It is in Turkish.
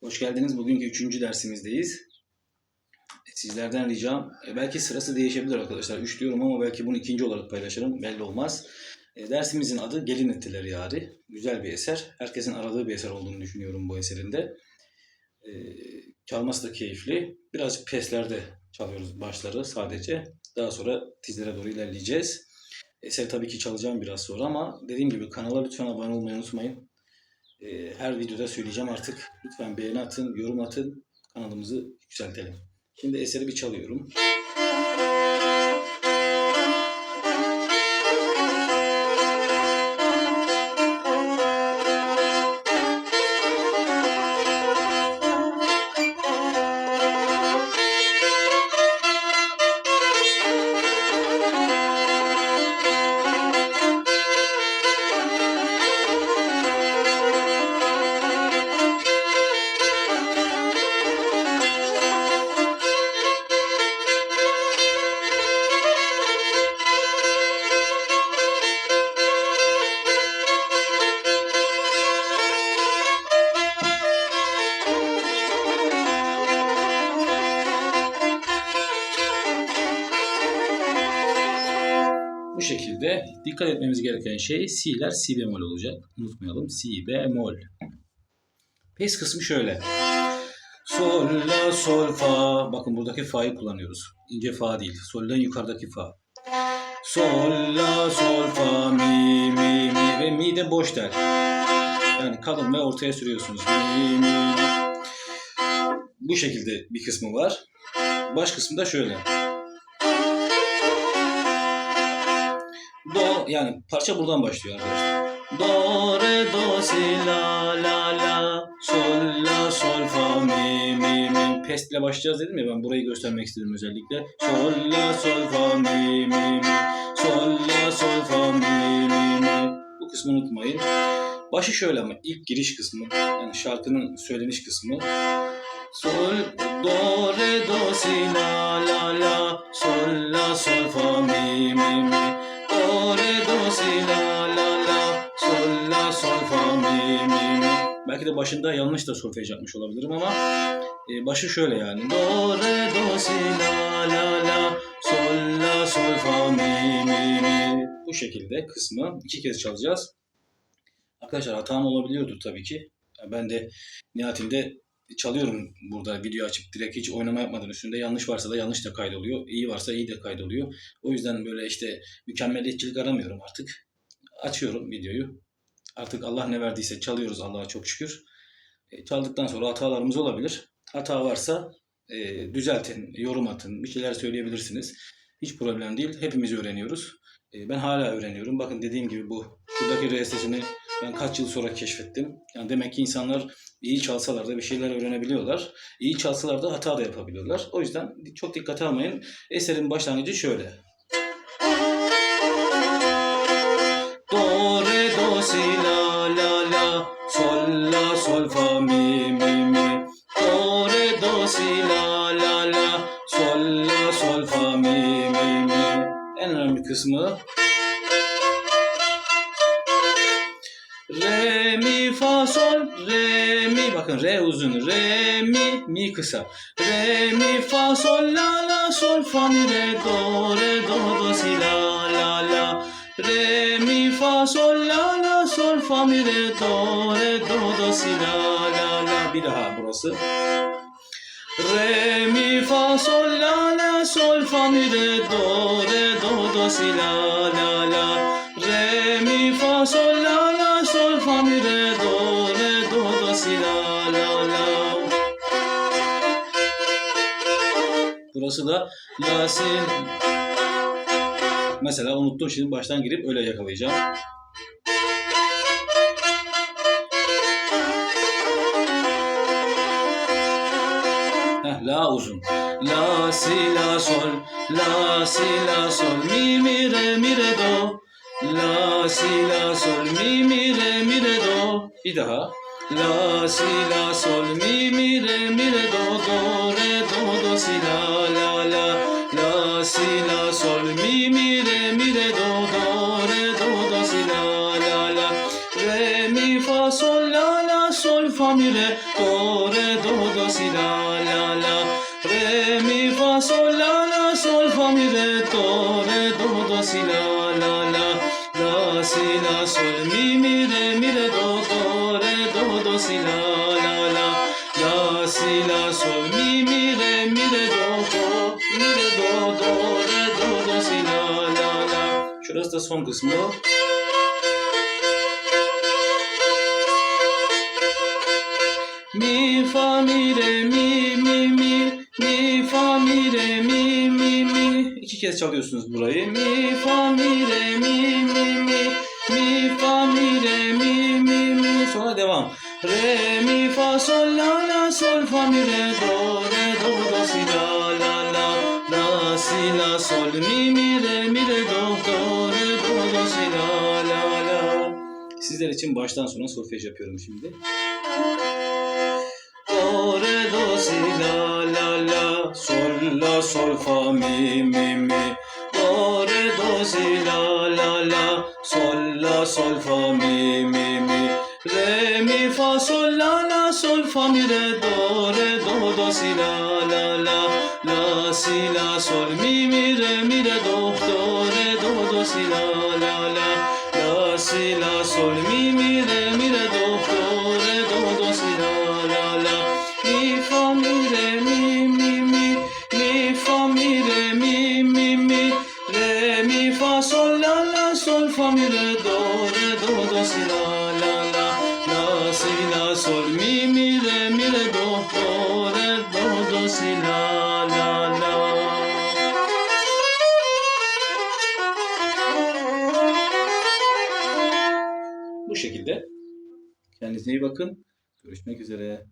Hoş geldiniz. Bugünkü üçüncü dersimizdeyiz. Sizlerden ricam, e, belki sırası değişebilir arkadaşlar. Üç diyorum ama belki bunu ikinci olarak paylaşırım. Belli olmaz. E, Dersimizin adı Gelin Ettileri Yari. Güzel bir eser. Herkesin aradığı bir eser olduğunu düşünüyorum bu eserinde. E, Çalması da keyifli. Birazcık peslerde çalıyoruz başları sadece. Daha sonra tizlere doğru ilerleyeceğiz. Eser tabii ki çalacağım biraz sonra ama dediğim gibi kanala lütfen abone olmayı unutmayın. Ee, her videoda söyleyeceğim artık. Lütfen beğeni atın, yorum atın. Kanalımızı yükseltelim. Şimdi eseri bir çalıyorum. Şekilde dikkat etmemiz gereken şey C'ler Si bemol olacak. Unutmayalım Si bemol. Pes kısmı şöyle. Sol, la, sol, fa. Bakın buradaki fa'yı kullanıyoruz. İnce fa değil. Sol'den yukarıdaki fa. Sol, la, sol, fa, mi, mi, mi ve mi de boş der. Yani kalın ve ortaya sürüyorsunuz. Mi, mi. Bu şekilde bir kısmı var. Baş kısmı da şöyle. Do yani parça buradan başlıyor arkadaşlar. Do re do si la la la sol la sol fa mi mi mi pest ile başlayacağız dedim ya ben burayı göstermek istedim özellikle. Sol la sol fa mi mi mi sol la sol fa mi mi mi bu kısmı unutmayın. Başı şöyle ama ilk giriş kısmı yani şarkının söyleniş kısmı. Sol do re do si la la la sol la sol fa mi mi mi re do si la la la sol la sol fa mi mi mi belki de başında yanlış da solfej yapmış olabilirim ama e, başı şöyle yani do re do si la la la sol la sol fa mi mi mi bu şekilde kısmı iki kez çalacağız. Arkadaşlar hatam olabiliyordur tabii ki. Ben de nihayetinde çalıyorum burada video açıp direkt hiç oynama yapmadan üstünde yanlış varsa da yanlış da kaydoluyor. iyi varsa iyi de kaydoluyor. O yüzden böyle işte mükemmeliyetçilik aramıyorum artık. Açıyorum videoyu. Artık Allah ne verdiyse çalıyoruz Allah'a çok şükür. E, çaldıktan sonra hatalarımız olabilir. Hata varsa e, düzeltin, yorum atın, bir şeyler söyleyebilirsiniz. Hiç problem değil. Hepimiz öğreniyoruz. E, ben hala öğreniyorum. Bakın dediğim gibi bu şuradaki R sesini ben kaç yıl sonra keşfettim. Yani demek ki insanlar iyi çalsalar da bir şeyler öğrenebiliyorlar. İyi çalsalar da hata da yapabiliyorlar. O yüzden çok dikkate almayın. Eserin başlangıcı şöyle. Do, re, do, si, la, la, la, sol, la, sol, fa, mi, mi, mi. Do, re, do, si, la, kısmı Re, mi, fa, sol, re, mi. Bakın re uzun. Re, mi, mi kısa. Re, mi, fa, sol, la, la, sol, fa, mi, re, do, re, do, do, si, la, la, la. Re, mi, fa, sol, la, la, sol, fa, mi, re, do, re, do, do, si, la, la, la. Bir daha burası. Re, mi, fa, sol, la, sol, fa, mi, re, do, re, do, do, si, la, la, la. Re, mi, fa, sol, la, la, sol, fa, mi, re, do, re, do, do, si, la, la, la. Burası da la, si. Mesela unuttum şimdi baştan girip öyle yakalayacağım. Heh, la uzun. La si la sol, la si la sol, mi mi re mi re do. La si la sol, mi mi re mi re do. Bir daha. La si la sol, mi mi re mi re do do re do do si la la la. La si la sol, mi mi re mi fa sol la la sol fa mi re do re do do si la la la. La si la sol mi mi re mi re do do re do do si la la la. La si la sol mi mi re mi re do do mi re do do re do do si la la. La Şurası da son kısmı. Mi fa mi re mi mi mi iki kez çalıyorsunuz burayı. Mi fa mi re mi mi mi mi fa mi re mi mi mi sonra devam. Re mi fa sol la la sol fa mi re do re do do si la la la la si la sol mi mi re mi re do do re do do si la la la. Sizler için baştan sona solfej yapıyorum şimdi. Do re do si la la la sol la sol fa mi mi mi. Do re do si la la la sol la sol fa mi mi mi. Re mi fa sol la la sol fa mi re do re do do si la la la la si la sol mi mi re mi re do do re do do si la la la la si la sol mi mi sol fa mi re do re do do si la la la la si la sol mi mi re mi re do do re do do si la la la Bu şekilde. Kendinize iyi bakın. Görüşmek üzere.